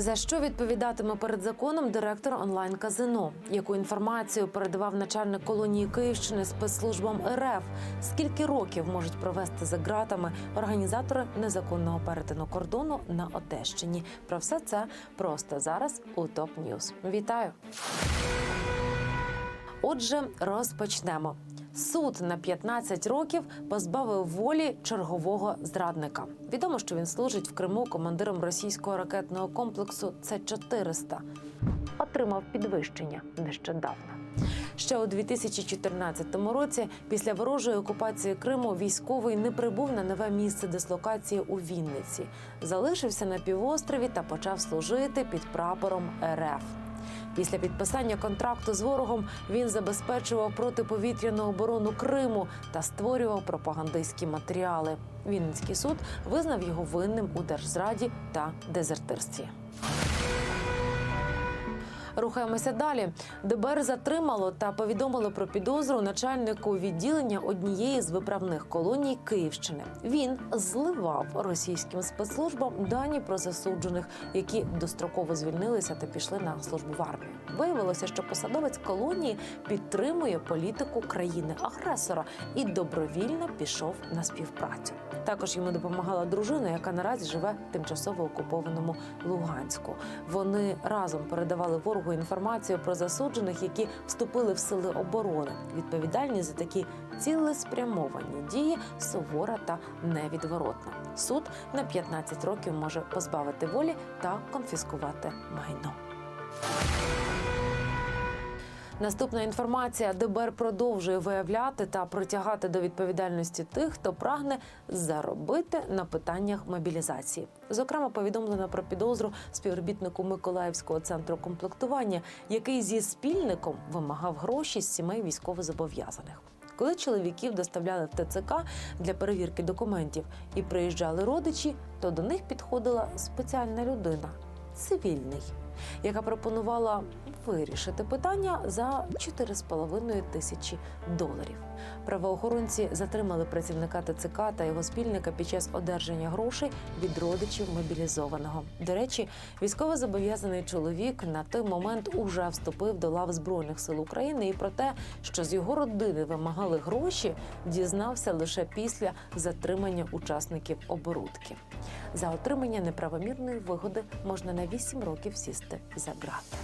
За що відповідатиме перед законом директор онлайн казино? Яку інформацію передавав начальник колонії Київщини спецслужбам РФ? Скільки років можуть провести за ґратами організатори незаконного перетину кордону на Одещині? Про все це просто зараз у ТОП Ньюз. Вітаю! Отже, розпочнемо. Суд на 15 років позбавив волі чергового зрадника. Відомо, що він служить в Криму командиром російського ракетного комплексу С-400. Отримав підвищення нещодавно. Ще у 2014 році, після ворожої окупації Криму, військовий не прибув на нове місце дислокації у Вінниці, залишився на півострові та почав служити під прапором РФ. Після підписання контракту з ворогом він забезпечував протиповітряну оборону Криму та створював пропагандистські матеріали. Вінницький суд визнав його винним у держзраді та дезертирстві. Рухаємося далі. ДБР затримало та повідомило про підозру начальнику відділення однієї з виправних колоній Київщини. Він зливав російським спецслужбам дані про засуджених, які достроково звільнилися та пішли на службу в армію. Виявилося, що посадовець колонії підтримує політику країни-агресора і добровільно пішов на співпрацю. Також йому допомагала дружина, яка наразі живе в тимчасово окупованому Луганську. Вони разом передавали ворогу інформацію про засуджених, які вступили в сили оборони. Відповідальність за такі цілеспрямовані дії сувора та невідворотна. Суд на 15 років може позбавити волі та конфіскувати майно. Наступна інформація: ДБР продовжує виявляти та притягати до відповідальності тих, хто прагне заробити на питаннях мобілізації. Зокрема, повідомлено про підозру співробітнику Миколаївського центру комплектування, який зі спільником вимагав гроші з сімей військовозобов'язаних. Коли чоловіків доставляли в ТЦК для перевірки документів і приїжджали родичі, то до них підходила спеціальна людина цивільний, яка пропонувала вирішити питання за 4,5 тисячі доларів. Правоохоронці затримали працівника ТЦК та його спільника під час одержання грошей від родичів мобілізованого. До речі, військовозобов'язаний чоловік на той момент уже вступив до лав збройних сил України, і про те, що з його родини вимагали гроші, дізнався лише після затримання учасників оборудки. За отримання неправомірної вигоди можна на 8 років сісти за ґрати.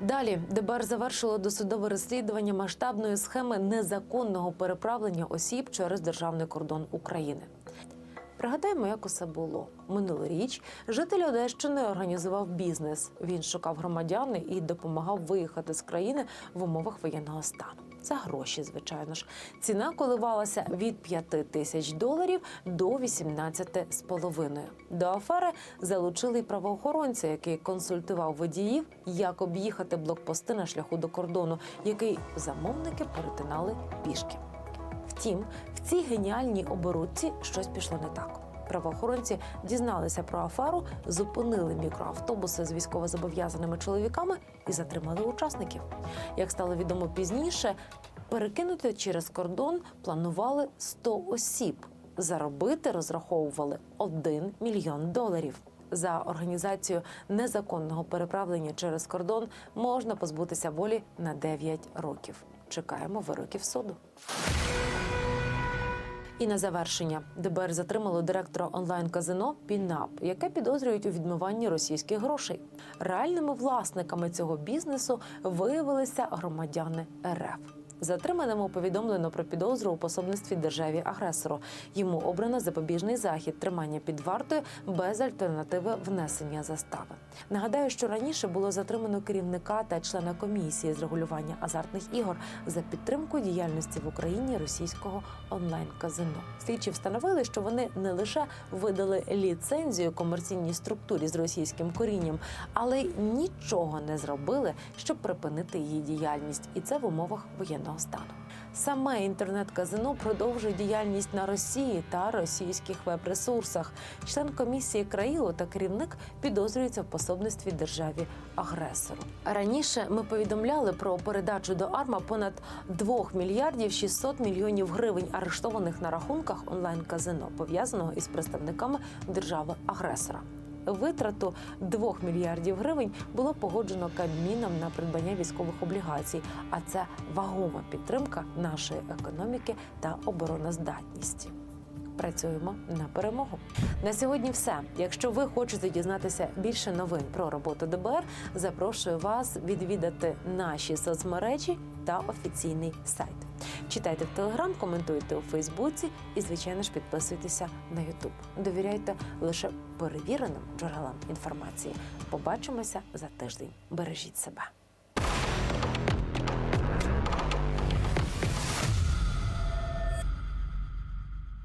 Далі ДБР завершило досудове розслідування масштабної схеми незаконного переправлення осіб через державний кордон України. Пригадаємо, як усе було минулоріч. Житель Одещини організував бізнес. Він шукав громадян і допомагав виїхати з країни в умовах воєнного стану. За гроші, звичайно ж, ціна коливалася від 5 тисяч доларів до 18 з половиною. До афери залучили й правоохоронця, який консультував водіїв, як об'їхати блокпости на шляху до кордону, який замовники перетинали пішки. Втім, в цій геніальній оборудці щось пішло не так. Правоохоронці дізналися про аферу, зупинили мікроавтобуси з військовозобов'язаними чоловіками і затримали учасників. Як стало відомо пізніше, перекинути через кордон планували 100 осіб. Заробити розраховували 1 мільйон доларів. За організацію незаконного переправлення через кордон можна позбутися волі на 9 років. Чекаємо вироків суду. І на завершення ДБР затримало директора онлайн-казино Пінап, яке підозрюють у відмиванні російських грошей. Реальними власниками цього бізнесу виявилися громадяни РФ. Затриманому повідомлено про підозру у пособництві державі агресору. Йому обрано запобіжний захід тримання під вартою без альтернативи внесення застави. Нагадаю, що раніше було затримано керівника та члена комісії з регулювання азартних ігор за підтримку діяльності в Україні російського онлайн-казино. Слідчі встановили, що вони не лише видали ліцензію комерційній структурі з російським корінням, але й нічого не зробили, щоб припинити її діяльність, і це в умовах воєнного стану. Саме інтернет-казино продовжує діяльність на Росії та російських веб-ресурсах. Член комісії країло та керівник підозрюються в пособництві державі агресору. Раніше ми повідомляли про передачу до АРМА понад 2 мільярдів 600 мільйонів гривень, арештованих на рахунках онлайн-казино, пов'язаного із представниками держави агресора. Витрату 2 мільярдів гривень було погоджено Кабміном на придбання військових облігацій. А це вагома підтримка нашої економіки та обороноздатності. Працюємо на перемогу. На сьогодні все. Якщо ви хочете дізнатися більше новин про роботу ДБР, запрошую вас відвідати наші соцмережі та офіційний сайт. Читайте в Телеграм, коментуйте у Фейсбуці і, звичайно ж, підписуйтеся на Ютуб. Довіряйте лише перевіреним джерелам інформації. Побачимося за тиждень. Бережіть себе.